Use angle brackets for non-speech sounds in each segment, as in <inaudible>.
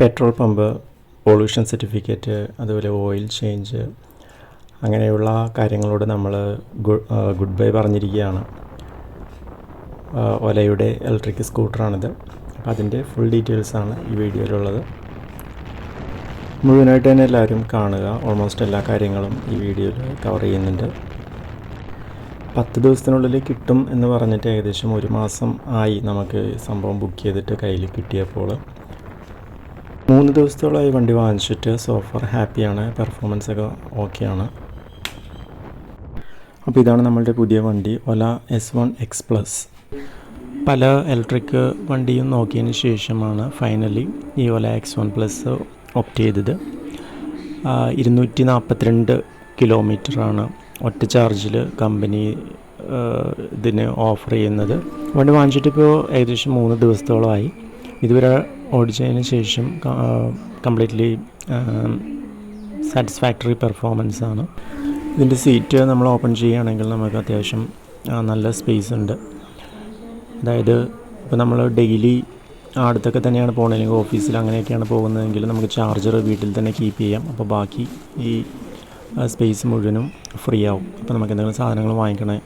Petrol pump pollution certificate അതുപോലെ oil change അങ്ങനെയുള്ള കാര്യങ്ങളോട് നമ്മൾ ഗുഡ് ബൈ പറഞ്ഞിരിക്കുകയാണ്. ഒലയുടെ ഇലക്ട്രിക് സ്കൂട്ടറാണിത്. അപ്പോൾ അതിന്റെ ഫുൾ ഡീറ്റെയിൽസാണ് ഈ വീഡിയോയിലുള്ളത്. മുഴുവനായിട്ട് തന്നെ എല്ലാവരും കാണുക. ഓൾമോസ്റ്റ് എല്ലാ കാര്യങ്ങളും ഈ വീഡിയോയിൽ കവർ ചെയ്യുന്നുണ്ട്. പത്ത് ദിവസത്തിനുള്ളിൽ കിട്ടും എന്ന് പറഞ്ഞിട്ട് ഏകദേശം ഒരു മാസം ആയി നമുക്ക് സംഭവം ബുക്ക് ചെയ്തിട്ട് കയ്യിൽ കിട്ടിയപ്പോൾ. മൂന്ന് ദിവസത്തോളമായി വണ്ടി വാങ്ങിച്ചിട്ട് സോഫർ ഹാപ്പിയാണ് പെർഫോമൻസ് ഒക്കെ ഓക്കെയാണ് അപ്പോൾ ഇതാണ് നമ്മളുടെ പുതിയ വണ്ടി Ola S one X plus പല ഇലക്ട്രിക് വണ്ടിയും നോക്കിയതിന് ശേഷമാണ് ഫൈനലി ഈ Ola X one plus opt ചെയ്തത്. ഇരുന്നൂറ്റി നാൽപ്പത്തിരണ്ട് കിലോമീറ്ററാണ് ഒറ്റ ചാർജിൽ കമ്പനി ഇതിന് ഓഫർ ചെയ്യുന്നത്. വണ്ടി വാങ്ങിച്ചിട്ടിപ്പോൾ ഏകദേശം മൂന്ന് ദിവസത്തോളമായി. ഇതുവരെ ഓടിച്ചതിന് ശേഷം കംപ്ലീറ്റ്ലി സാറ്റിസ്ഫാക്ടറി പെർഫോമൻസ് ആണ്. ഇതിന്റെ സീറ്റ് നമ്മൾ ഓപ്പൺ ചെയ്യുകയാണെങ്കിൽ നമുക്ക് അത്യാവശ്യം നല്ല സ്പേസ് ഉണ്ട്. അതായത് ഇപ്പോൾ നമ്മൾ ഡെയിലി അടുത്തൊക്കെ തന്നെയാണ് പോകുന്നത് അല്ലെങ്കിൽ ഓഫീസിൽ അങ്ങനെയൊക്കെയാണ് പോകുന്നതെങ്കിൽ നമുക്ക് ചാർജർ വീട്ടിൽ തന്നെ കീപ്പ് ചെയ്യാം. അപ്പോൾ ബാക്കി ഈ സ്പേസ് മുഴുവനും ഫ്രീ ആവും. അപ്പോൾ നമുക്ക് എന്തെങ്കിലും സാധനങ്ങൾ വാങ്ങിക്കണേ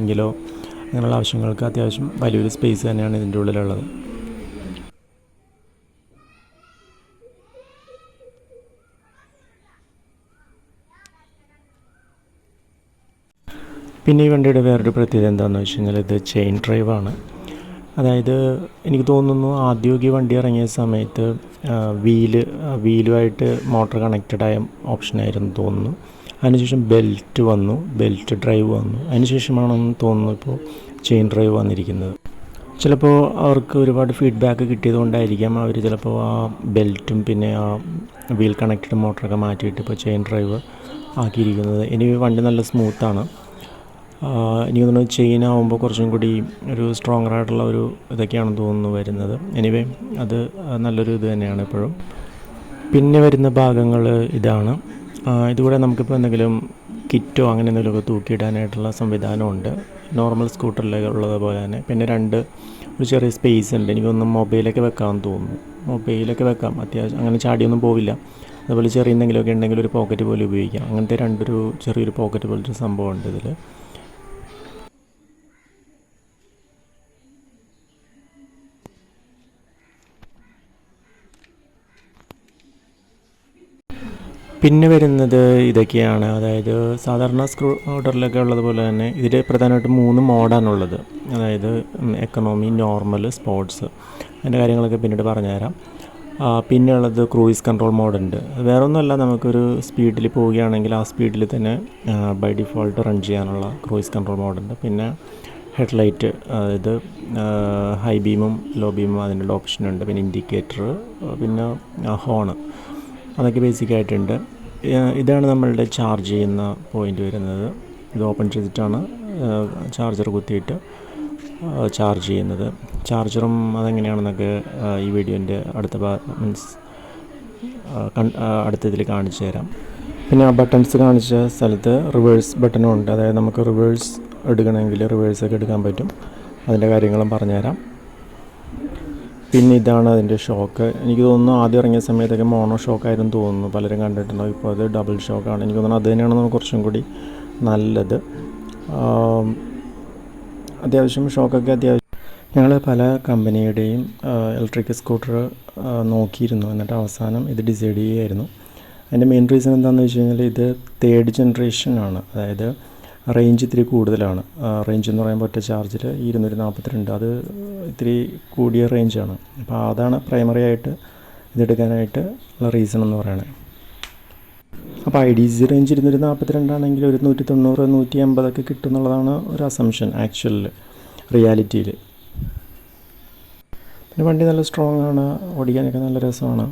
എങ്കിലോ അങ്ങനെയുള്ള ആവശ്യങ്ങൾക്ക് അത്യാവശ്യം വലിയൊരു സ്പേസ് തന്നെയാണ് ഇതിന്റെ ഉള്ളിലുള്ളത്. പിന്നെ ഈ വണ്ടിയുടെ വേറൊരു പ്രത്യേകത എന്താണെന്ന് വെച്ച് കഴിഞ്ഞാൽ ഇത് ചെയിൻ ഡ്രൈവാണ് അതായത് എനിക്ക് തോന്നുന്നു ആദ്യമൊക്കെ വണ്ടി ഇറങ്ങിയ സമയത്ത് വീൽ വീലുമായിട്ട് മോട്ടർ കണക്റ്റഡ് ആയ ഓപ്ഷനായിരുന്നു തോന്നുന്നു. അതിനുശേഷം ബെൽറ്റ് വന്നു ബെൽറ്റ് ഡ്രൈവ് വന്നു. അതിനുശേഷമാണെന്ന് തോന്നുന്നു ഇപ്പോൾ ചെയിൻ ഡ്രൈവ് വന്നിരിക്കുന്നത്. ചിലപ്പോൾ അവർക്ക് ഒരുപാട് ഫീഡ്ബാക്ക് കിട്ടിയതുകൊണ്ടായിരിക്കാം അവർ ചിലപ്പോൾ ആ ബെൽറ്റും പിന്നെ ആ വീൽ കണക്റ്റഡ് മോട്ടറൊക്കെ മാറ്റിയിട്ട് ഇപ്പോൾ ചെയിൻ ഡ്രൈവ് ആക്കിയിരിക്കുന്നത്. ഇനി വണ്ടി നല്ല സ്മൂത്താണ് എനിക്ക് തോന്നുന്നു ചെയിൻ ആകുമ്പോൾ കുറച്ചും കൂടി ഒരു സ്ട്രോങ്ങർ ആയിട്ടുള്ള ഒരു ഇതൊക്കെയാണെന്ന് തോന്നുന്നു വരുന്നത്. എനിവേ അത് നല്ലൊരു ഇത് തന്നെയാണ് ഇപ്പോഴും. പിന്നെ വരുന്ന ഭാഗങ്ങൾ ഇതാണ്. ഇതുകൂടെ നമുക്കിപ്പോൾ എന്തെങ്കിലും കിറ്റോ അങ്ങനെ എന്തെങ്കിലുമൊക്കെ തൂക്കിയിടാനായിട്ടുള്ള സംവിധാനമുണ്ട്. നോർമൽ സ്കൂട്ടറിൽ ഉള്ളതുപോലെ തന്നെ. പിന്നെ രണ്ട് ഒരു ചെറിയ സ്പേസ് ഉണ്ട്. എനിക്കൊന്നും മൊബൈലൊക്കെ വെക്കാമെന്ന് തോന്നുന്നു. മൊബൈലൊക്കെ വെക്കാം. അത്യാവശ്യം അങ്ങനെ ചാടിയൊന്നും പോവില്ല. അതുപോലെ ചെറിയ എന്തെങ്കിലുമൊക്കെ ഉണ്ടെങ്കിൽ ഒരു പോക്കറ്റ് പോലെ ഉപയോഗിക്കാം. അങ്ങനത്തെ രണ്ടൊരു ചെറിയൊരു പോക്കറ്റ് പോലത്തെ സംഭവമുണ്ട് ഇതിൽ പിന്നെ വരുന്നത് ഇതൊക്കെയാണ്. അതായത് സാധാരണ സ്ക്രൂ ഓർഡറിലൊക്കെ ഉള്ളതുപോലെ തന്നെ ഇതിൽ പ്രധാനമായിട്ടും മൂന്ന് മോഡാണുള്ളത്. അതായത് എക്കണോമി നോർമൽ സ്പോർട്സ് അതിന്റെ കാര്യങ്ങളൊക്കെ പിന്നീട് പറഞ്ഞുതരാം. പിന്നെയുള്ളത് ക്രൂയിസ് കൺട്രോൾ മോഡുണ്ട്. വേറെ ഒന്നുമല്ല നമുക്കൊരു സ്പീഡിൽ പോവുകയാണെങ്കിൽ ആ സ്പീഡിൽ തന്നെ ബൈ ഡിഫോൾട്ട് റൺ ചെയ്യാനുള്ള ക്രൂയിസ് കൺട്രോൾ മോഡുണ്ട്. പിന്നെ ഹെഡ്ലൈറ്റ് അതായത് ഹൈ ബീമും ലോ ബീമും അതിനുള്ള ഓപ്ഷനുണ്ട് പിന്നെ ഇൻഡിക്കേറ്റർ പിന്നെ ഹോണ് അതൊക്കെ ബേസിക് ആയിട്ടുണ്ട്. ഏഹ് ഇതാണ് നമ്മളുടെ ചാർജ് ചെയ്യുന്ന പോയിന്റ് വരുന്നത്. ഇത് ഓപ്പൺ ചെയ്തിട്ടാണ് ചാർജർ കുത്തിയിട്ട് ചാർജ് ചെയ്യുന്നത്. ചാർജറും അതെങ്ങനെയാണെന്നൊക്കെ ഈ വീഡിയോന്റെ അടുത്ത മീൻസ് അടുത്ത ഇതിൽ കാണിച്ചു തരാം. പിന്നെ ആ ബട്ടൺസ് കാണിച്ച സ്ഥലത്ത് റിവേഴ്സ് ബട്ടണും ഉണ്ട്. അതായത് നമുക്ക് റിവേഴ്സ് എടുക്കണമെങ്കിൽ റിവേഴ്സൊക്കെ എടുക്കാൻ പറ്റും. അതിന്റെ കാര്യങ്ങളും പറഞ്ഞുതരാം. പിന്നെ ഇതാണ് അതിന്റെ ഷോക്ക്. എനിക്ക് തോന്നുന്നു ആദ്യം ഇറങ്ങിയ സമയത്തൊക്കെ മോണോ ഷോക്കായിരുന്നു തോന്നുന്നു. പലരും കണ്ടിട്ടുണ്ടാവും. ഇപ്പോൾ അത് ഡബിൾ ഷോക്കാണ്. എനിക്ക് തോന്നുന്നു അത് തന്നെയാണ് കുറച്ചും കൂടി നല്ലത്. അത്യാവശ്യം ഷോക്കൊക്കെ അത്യാവശ്യം. ഞങ്ങൾ പല കമ്പനിയുടെയും ഇലക്ട്രിക് സ്കൂട്ടർ നോക്കിയിരുന്നു. എന്നിട്ട് അവസാനം ഇത് ഡിസൈഡ് ചെയ്യുകയായിരുന്നു. അതിന്റെ മെയിൻ റീസൺ എന്താണെന്ന് വെച്ച് കഴിഞ്ഞാൽ ഇത് തേർഡ് ജനറേഷനാണ് അതായത് റേഞ്ച് ഇത്തിരി കൂടുതലാണ്. റേഞ്ച് എന്ന് പറയുമ്പോൾ ഒറ്റ ചാർജിൽ ഇരുന്നൂറ്റി നാൽപ്പത്തിരണ്ട് അത് ഇത്തിരി കൂടിയ റേഞ്ചാണ് അപ്പോൾ അതാണ് പ്രൈമറി ആയിട്ട് ഇതെടുക്കാനായിട്ട് ഉള്ള റീസൺ എന്ന് പറയുന്നത് അപ്പോൾ ഐ ഡി സി റേഞ്ച് ഇരുന്നൂറ്റി നാൽപ്പത്തിരണ്ടാണെങ്കിൽ ഒരു നൂറ്റി തൊണ്ണൂറ് നൂറ്റി അമ്പതൊക്കെ കിട്ടും എന്നുള്ളതാണ് ഒരു അസംഷൻ ആക്ച്വലിൽ റിയാലിറ്റിയിൽ പിന്നെ വണ്ടി നല്ല സ്ട്രോങ് ആണ് ഓടിക്കാനൊക്കെ നല്ല രസമാണ്.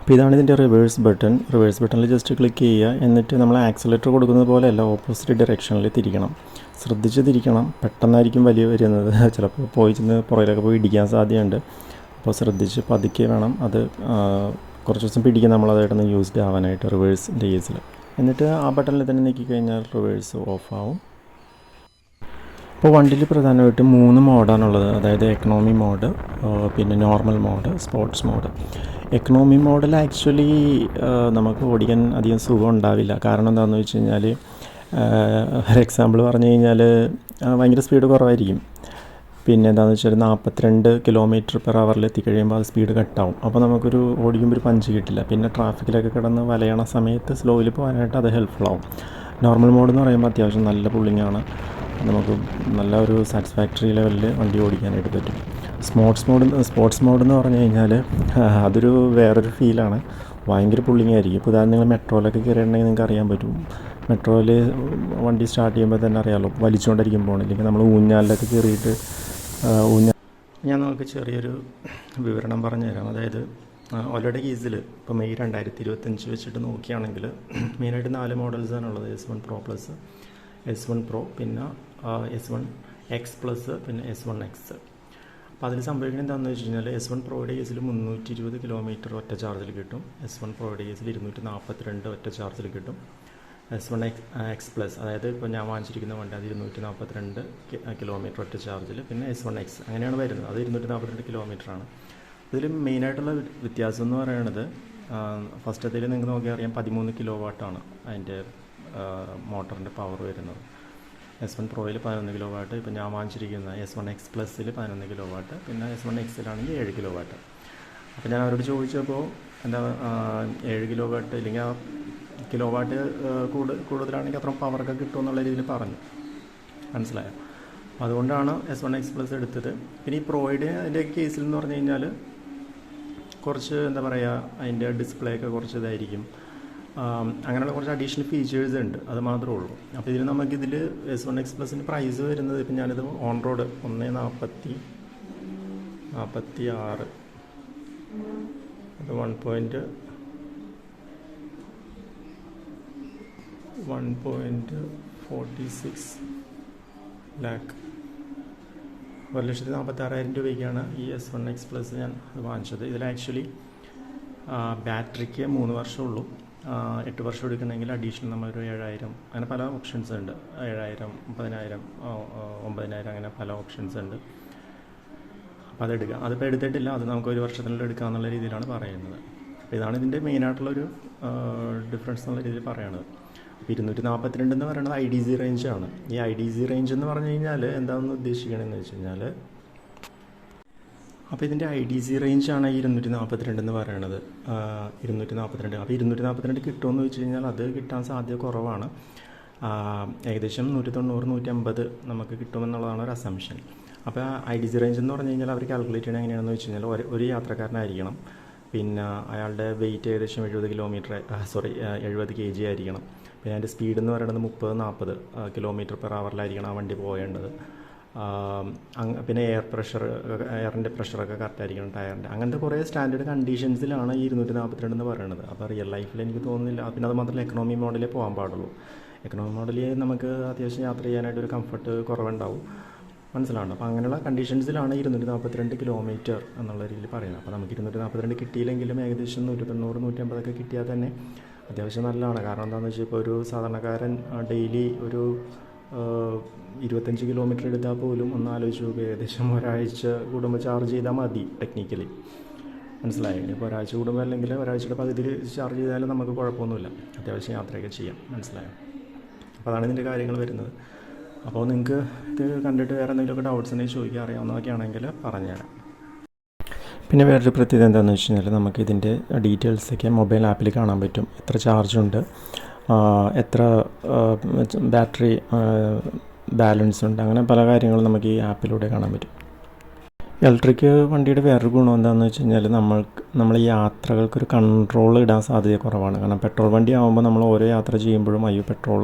അപ്പോൾ ഇതാണ് ഇതിന്റെ റിവേഴ്സ് ബട്ടൺ റിവേഴ്സ് ബട്ടണിൽ ജസ്റ്റ് ക്ലിക്ക് ചെയ്യുക. എന്നിട്ട് നമ്മൾ ആക്സിലേറ്റർ കൊടുക്കുന്നത് പോലെയല്ല ഓപ്പോസിറ്റ് ഡയറക്ഷനിൽ തിരിക്കണം. ശ്രദ്ധിച്ച് തിരിക്കണം. പെട്ടെന്നായിരിക്കും വലിയ വരുന്നത്. <laughs> ചിലപ്പോൾ പോയി ചെന്ന് പുറകിലൊക്കെ പോയി ഇടിക്കാൻ സാധ്യതയുണ്ട്. അപ്പോൾ ശ്രദ്ധിച്ച് പതുക്കെ വേണം. അത് കുറച്ച് ദിവസം പിടിക്കും നമ്മളതായിട്ടൊന്ന് യൂസ്ഡ് ആവാനായിട്ട് റിവേഴ്സിന്റെ കേസിൽ എന്നിട്ട് ആ ബട്ടണിൽ തന്നെ നീക്കി കഴിഞ്ഞാൽ റിവേഴ്സ് ഓഫ് ആവും. ഇപ്പോൾ വണ്ടിയിൽ പ്രധാനമായിട്ടും മൂന്ന് മോഡാണുള്ളത് അതായത് എക്കണോമി മോഡ് പിന്നെ normal mode sports mode economy model actually നമുക്ക് ഓടിക്കാൻ അധികം സുഖം ഉണ്ടാവില്ല. കാരണം എന്താണെന്ന് വെച്ച് കഴിഞ്ഞാൽ ഒരു എക്സാമ്പിൾ പറഞ്ഞു കഴിഞ്ഞാൽ ഭയങ്കര സ്പീഡ് കുറവായിരിക്കും. പിന്നെ എന്താണെന്ന് വെച്ചാൽ നാൽപ്പത്തിരണ്ട് കിലോമീറ്റർ പെർ അവറിൽ എത്തിക്കഴിയുമ്പോൾ അത് സ്പീഡ് കട്ടാവും അപ്പോൾ നമുക്കൊരു ഓടിക്കുമ്പോൾ ഒരു പഞ്ച് കിട്ടില്ല. പിന്നെ ട്രാഫിക്കിലൊക്കെ കിടന്ന് വലയണ സമയത്ത് സ്ലോയിൽ പോകാനായിട്ട് അത് ഹെൽപ്ഫുൾ ആവും. നോർമൽ മോഡ് എന്ന് പറയുമ്പോൾ അത്യാവശ്യം നല്ല പുള്ളിങ്ങാണ് നമുക്ക് നല്ല ഒരു സാറ്റിസ്ഫാക്ടറി ലെവലിൽ വണ്ടി ഓടിക്കാനായിട്ട് പറ്റും. സ്പോർട്സ് മോഡ് സ്പോർട്സ് മോഡ് എന്ന് പറഞ്ഞു കഴിഞ്ഞാൽ അതൊരു വേറൊരു ഫീലാണ്. ഭയങ്കര പുള്ളിങ് ആയിരിക്കും. ഇപ്പോൾ ഉദാഹരണം നിങ്ങൾ മെട്രോയിലൊക്കെ കയറിയിട്ടുണ്ടെങ്കിൽ നിങ്ങൾക്ക് അറിയാൻ പറ്റും. മെട്രോയിൽ വണ്ടി സ്റ്റാർട്ട് ചെയ്യുമ്പോൾ തന്നെ അറിയാമല്ലോ വലിച്ചുകൊണ്ടിരിക്കും പോകണം ഇല്ലെങ്കിൽ നമ്മൾ ഊഞ്ഞാലിലൊക്കെ കയറിയിട്ട് ഊഞ്ഞാൽ ഞാൻ നമുക്ക് ചെറിയൊരു വിവരണം പറഞ്ഞു തരാം അതായത് ഓൾറെഡി കേസിൽ ഇപ്പോൾ മെയ് രണ്ടായിരത്തി ഇരുപത്തഞ്ച് വെച്ചിട്ട് നോക്കുകയാണെങ്കിൽ മെയിനായിട്ട് നാല് മോഡൽസാണ് ഉള്ളത്. S one pro plus S one pro പിന്നെ എസ് വൺ എക്സ് പ്ലസ് പിന്നെ എസ് വൺ എക്സ്. അപ്പോൾ അതിൽ സംഭവിക്കുന്നത് എന്താണെന്ന് വെച്ച് കഴിഞ്ഞാൽ എസ് വൺ പ്രോയുടെ കേസിൽ മുന്നൂറ്റി ഇരുപത് കിലോമീറ്റർ ഒറ്റ ചാർജിൽ കിട്ടും. എസ് വൺ പ്രോയുടെ കേസിൽ ഇരുന്നൂറ്റി നാൽപ്പത്തിരണ്ട് ഒറ്റ ചാർജിൽ കിട്ടും. S one X X plus അതായത് ഇപ്പോൾ ഞാൻ വാങ്ങിച്ചിരിക്കുന്ന വണ്ടി അത് ഇരുന്നൂറ്റി നാൽപ്പത്തിരണ്ട് കിലോമീറ്റർ ഒറ്റ ചാർജിൽ പിന്നെ എസ് വൺ എക്സ് അങ്ങനെയാണ് വരുന്നത്. അത് ഇരുന്നൂറ്റി നാൽപ്പത്തിരണ്ട് കിലോമീറ്ററാണ് ഇതിൽ മെയിനായിട്ടുള്ള വ്യത്യാസം എന്ന് പറയുന്നത് ഫസ്റ്റ് ഫസ്റ്റത്തേൽ നിങ്ങൾക്ക് നോക്കിയാൽ അറിയാം പതിമൂന്ന് കിലോ വാട്ടാണ് അതിന്റെ മോട്ടറിന്റെ പവർ വരുന്നത്. എസ് വൺ പ്രോയിൽ പതിനൊന്ന് കിലോ വാട്ട് ഇപ്പോൾ ഞാൻ വാങ്ങിച്ചിരിക്കുന്ന എസ് വൺ എക്സ് പ്ലസ്സിൽ പതിനൊന്ന് കിലോ വാട്ട് പിന്നെ എസ് വൺ എക്സിലാണെങ്കിൽ ഏഴ് കിലോ വാട്ട് അപ്പോൾ ഞാൻ അവരോട് ചോദിച്ചപ്പോൾ എന്താ ഏഴ് കിലോ വാട്ട് ഇല്ലെങ്കിൽ ആ കിലോ വാട്ട് കൂടുതലാണെങ്കിൽ അത്രയും പവറൊക്കെ കിട്ടുമെന്നുള്ള രീതിയിൽ പറഞ്ഞു. മനസ്സിലായോ? അതുകൊണ്ടാണ് എസ് വൺ എക്സ് പ്ലസ് എടുത്തത്. പിന്നെ ഈ പ്രോയുടെ അതിന്റെ കേസിൽ എന്ന് പറഞ്ഞു കഴിഞ്ഞാൽ കുറച്ച് എന്താ പറയുക അതിന്റെ ഡിസ്പ്ലേ ഒക്കെ കുറച്ച് ഇതായിരിക്കും. അങ്ങനെയുള്ള കുറച്ച് അഡീഷണൽ ഫീച്ചേഴ്സ് ഉണ്ട്. അത് മാത്രമേ ഉള്ളൂ. അപ്പോൾ ഇതിൽ നമുക്കിതിൽ എസ് വൺ എക്സ് പ്ലസിന്റെ പ്രൈസ് വരുന്നത് ഇപ്പം ഞാനിത് ഓൺ റോഡ് ഒന്ന് നാൽപ്പത്തി നാൽപ്പത്തി ആറ് അത് one point one point forty six lakh ഒരു ലക്ഷത്തി നാൽപ്പത്താറായിരം രൂപയ്ക്കാണ് ഈ എസ് വൺ എക്സ് പ്ലസ് ഞാൻ വാങ്ങിച്ചത്. ഇതിൽ ആക്ച്വലി ബാറ്ററിക്ക് മൂന്ന് വർഷമുള്ളൂ എട്ട് വർഷം എടുക്കണമെങ്കിൽ അഡീഷണൽ നമ്മളൊരു ഏഴായിരം അങ്ങനെ പല ഓപ്ഷൻസ് ഉണ്ട്. ഏഴായിരം ഒമ്പതിനായിരം ഒമ്പതിനായിരം അങ്ങനെ പല ഓപ്ഷൻസ് ഉണ്ട്. അപ്പോൾ അതെടുക്കുക അതിപ്പോൾ എടുത്തിട്ടില്ല. അത് നമുക്ക് ഒരു വർഷത്തിനുള്ളിൽ എടുക്കാമെന്നുള്ള രീതിയിലാണ് പറയുന്നത്. അപ്പോൾ ഇതാണ് ഇതിന്റെ മെയിനായിട്ടുള്ളൊരു ഡിഫറൻസ് എന്നുള്ള രീതിയിൽ പറയുന്നത് അപ്പോൾ ഇരുന്നൂറ്റി നാൽപ്പത്തിരണ്ട് എന്ന് പറയുന്നത് ഐ ഡി സി റേഞ്ചാണ് ഈ ഐ ഡി സി റേഞ്ച് എന്ന് പറഞ്ഞു കഴിഞ്ഞാൽ എന്താണെന്ന് ഉദ്ദേശിക്കണമെന്ന് വെച്ച് കഴിഞ്ഞാൽ അപ്പോൾ ഇതിന്റെ ഐ ഡി സി റേഞ്ചാണ് ഈ ഇരുന്നൂറ്റി നാൽപ്പത്തിരണ്ട് എന്ന് പറയുന്നത് ഇരുന്നൂറ്റി നാൽപ്പത്തിരണ്ട് അപ്പോൾ ഇരുന്നൂറ്റി നാൽപ്പത്തിരണ്ട് കിട്ടുമെന്ന് വെച്ച് കഴിഞ്ഞാൽ അത് കിട്ടാൻ സാധ്യത കുറവാണ്. ഏകദേശം നൂറ്റി തൊണ്ണൂറ് നൂറ്റി അമ്പത് നമുക്ക് കിട്ടുമെന്നുള്ളതാണ് ഒരു അസംഷൻ അപ്പോൾ ഐ ഡി സി റേഞ്ച് എന്ന് പറഞ്ഞു കഴിഞ്ഞാൽ അവർ കാൽക്കുലേറ്റ് ചെയ്യണത് എങ്ങനെയാണെന്ന് വെച്ച് കഴിഞ്ഞാൽ ഒരു ഒരു യാത്രക്കാരനായിരിക്കണം. പിന്നെ അയാളുടെ വെയിറ്റ് ഏകദേശം എഴുപത് കിലോമീറ്റർ സോറി എഴുപത് കെ ജി ആയിരിക്കണം. പിന്നെ അതിന്റെ സ്പീഡ് എന്ന് പറയുന്നത് മുപ്പത് നാൽപ്പത് കിലോമീറ്റർ പെർ അവറിലായിരിക്കണം ആ വണ്ടി പോകേണ്ടത്. പിന്നെ എയർ പ്രഷർ എയറിന്റെ പ്രഷറൊക്കെ കറക്റ്റായിരിക്കണം ടയറിന്റെ അങ്ങനത്തെ കുറേ സ്റ്റാൻഡേർഡ് കണ്ടീഷൻസിലാണ് ഈ ഇരുന്നൂറ്റി നാൽപ്പത്തിരണ്ട് എന്ന് പറയുന്നത് അപ്പോൾ റിയൽ ലൈഫിൽ എനിക്ക് തോന്നുന്നില്ല. പിന്നെ അത് മാത്രമല്ല എക്കണോമി മോഡലേ പോകാൻ പാടുള്ളൂ. എക്കണോമി മോഡലിൽ നമുക്ക് അത്യാവശ്യം യാത്ര ചെയ്യാനായിട്ട് ഒരു കംഫർട്ട് കുറവുണ്ടാവും. മനസ്സിലാണ് അപ്പോൾ അങ്ങനെയുള്ള കണ്ടീഷൻസിലാണ് ഇരുന്നൂറ്റി നാൽപ്പത്തിരണ്ട് കിലോമീറ്റർ എന്നുള്ള രീതിയിൽ പറയുന്നത്. അപ്പോൾ നമുക്ക് ഇരുന്നൂറ്റി നാൽപ്പത്തിരണ്ട് കിട്ടിയില്ലെങ്കിലും ഏകദേശം നൂറ്റി തൊണ്ണൂറ് നൂറ്റമ്പതൊക്കെ കിട്ടിയാൽ തന്നെ അത്യാവശ്യം നല്ലതാണ്. കാരണം എന്താണെന്ന് വെച്ചാൽ ഇപ്പോൾ ഒരു സാധാരണക്കാരൻ ഡെയിലി ഒരു ഇരുപത്തഞ്ച് കിലോമീറ്റർ എടുത്താൽ പോലും ഒന്ന് ആലോചിച്ച് നോക്കുക ഏകദേശം ഒരാഴ്ച കൂടുമ്പോൾ ചാർജ് ചെയ്താൽ മതി ടെക്നിക്കലി മനസ്സിലായി? ഇപ്പോൾ ഒരാഴ്ച കൂടുമ്പോൾ അല്ലെങ്കിൽ ഒരാഴ്ചയുടെ പകുതിയിൽ ചാർജ് ചെയ്താലും നമുക്ക് കുഴപ്പമൊന്നുമില്ല. അത്യാവശ്യം യാത്രയൊക്കെ ചെയ്യാം. മനസ്സിലായോ? അപ്പോൾ അതാണ് ഇതിന്റെ കാര്യങ്ങൾ വരുന്നത്. അപ്പോൾ നിങ്ങൾക്ക് ഇത് കണ്ടിട്ട് വേറെ എന്തെങ്കിലുമൊക്കെ ഡൗട്ട്സ് ഉണ്ടെങ്കിൽ ചോദിക്കാൻ അറിയാവുന്നതൊക്കെ ആണെങ്കിൽ പറഞ്ഞുതരാം. പിന്നെ വേറൊരു പ്രത്യേകത എന്താണെന്ന് വെച്ച് കഴിഞ്ഞാൽ നമുക്ക് ഇതിന്റെ ഡീറ്റെയിൽസൊക്കെ മൊബൈൽ ആപ്പിൽ കാണാൻ പറ്റും. എത്ര ചാർജുണ്ട് എത്ര ബാറ്ററി ബാലൻസ് ഉണ്ട് അങ്ങനെ പല കാര്യങ്ങളും നമുക്ക് ഈ ആപ്പിലൂടെ കാണാൻ പറ്റും. ഇലക്ട്രിക് വണ്ടിയുടെ വേറൊരു ഗുണം എന്താണെന്ന് വെച്ച് കഴിഞ്ഞാൽ നമ്മൾക്ക് നമ്മൾ യാത്രകൾക്കൊരു കൺട്രോൾ ഇടാൻ സാധ്യത കുറവാണ്. കാരണം പെട്രോൾ വണ്ടി ആകുമ്പോൾ നമ്മൾ ഓരോ യാത്ര ചെയ്യുമ്പോഴും അയ്യോ പെട്രോൾ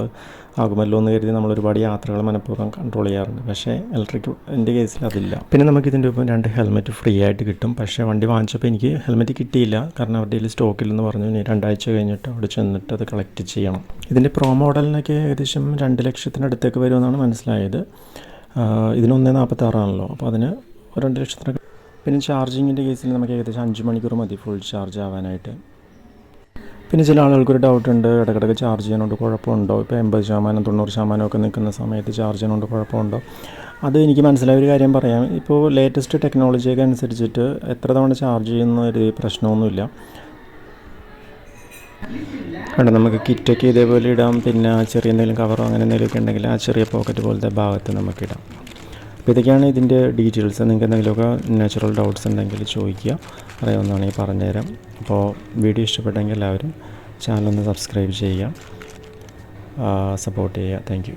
ആകുമല്ലോ എന്ന് കരുതി നമ്മൾ ഒരുപാട് യാത്രകൾ മനഃപൂർവം കൺട്രോൾ ചെയ്യാറുണ്ട്. പക്ഷേ ഇലക്ട്രിക് എന്റെ കേസിൽ അതില്ല. പിന്നെ നമുക്ക് ഇതിന്റെ ഒപ്പം രണ്ട് ഹെൽമെറ്റ് ഫ്രീ ആയിട്ട് കിട്ടും. പക്ഷേ വണ്ടി വാങ്ങിച്ചപ്പോൾ എനിക്ക് ഹെൽമെറ്റ് കിട്ടിയില്ല. കാരണം അവരുടെ കയ്യിൽ സ്റ്റോക്കില്ലെന്ന് പറഞ്ഞു. ഇനി രണ്ടാഴ്ച കഴിഞ്ഞിട്ട് അവിടെ ചെന്നിട്ട് അത് കളക്ട് ചെയ്യണം. ഇതിന്റെ പ്രോ മോഡലിനൊക്കെ ഏകദേശം രണ്ട് ലക്ഷത്തിനടുത്തേക്ക് വരുമെന്നാണ് മനസ്സിലായത്. ഇതിനൊന്നേ നാൽപ്പത്താറാണല്ലോ അപ്പോൾ അതിന് രണ്ട് ലക്ഷത്തിനൊക്കെ. പിന്നെ ചാർജിങ്ങിന്റെ കേസിൽ നമുക്ക് ഏകദേശം അഞ്ച് മണിക്കൂർ മതി ഫുൾ ചാർജ് ആവാനായിട്ട്. പിന്നെ ചില ആളുകൾക്കൊരു ഡൗട്ട് ഉണ്ട് ഇടയ്ക്കിടയ്ക്ക് ചാർജ് ചെയ്യാനുണ്ട് കുഴപ്പമുണ്ടോ? ഇപ്പോൾ എൺപത് ശതമാനം തൊണ്ണൂറ് ശതമാനം ഒക്കെ നിൽക്കുന്ന സമയത്ത് ചാർജ് ചെയ്യാനുണ്ട് കുഴപ്പമുണ്ടോ? അത് എനിക്ക് മനസ്സിലായ ഒരു കാര്യം പറയാം. ഇപ്പോൾ ലേറ്റസ്റ്റ് ടെക്നോളജിയൊക്കെ അനുസരിച്ചിട്ട് എത്ര തവണ ചാർജ് ചെയ്യുന്ന ഒരു പ്രശ്നമൊന്നുമില്ല. കണ്ടോ നമുക്ക് കിറ്റൊക്കെ ഇതേപോലെ ഇടാം പിന്നെ ചെറിയ എന്തെങ്കിലും കവറോ അങ്ങനെ എന്തെങ്കിലുമൊക്കെ ഉണ്ടെങ്കിൽ ആ ചെറിയ പോക്കറ്റ് പോലത്തെ ഭാഗത്ത് നമുക്ക് ഇടാം. അപ്പോൾ ഇതൊക്കെയാണ് ഇതിന്റെ ഡീറ്റെയിൽസ്. നിങ്ങൾക്ക് എന്തെങ്കിലുമൊക്കെ നാച്ചുറൽ ഡൗട്ട്സ് ഉണ്ടെങ്കിൽ ചോദിക്കുക. അറിയാവുന്നതാണെങ്കിൽ പറഞ്ഞുതരാം. അപ്പോൾ വീഡിയോ ഇഷ്ടപ്പെട്ടെങ്കിൽ എല്ലാവരും ചാനലൊന്ന് സബ്സ്ക്രൈബ് ചെയ്യുക. സപ്പോർട്ട് ചെയ്യുക. താങ്ക്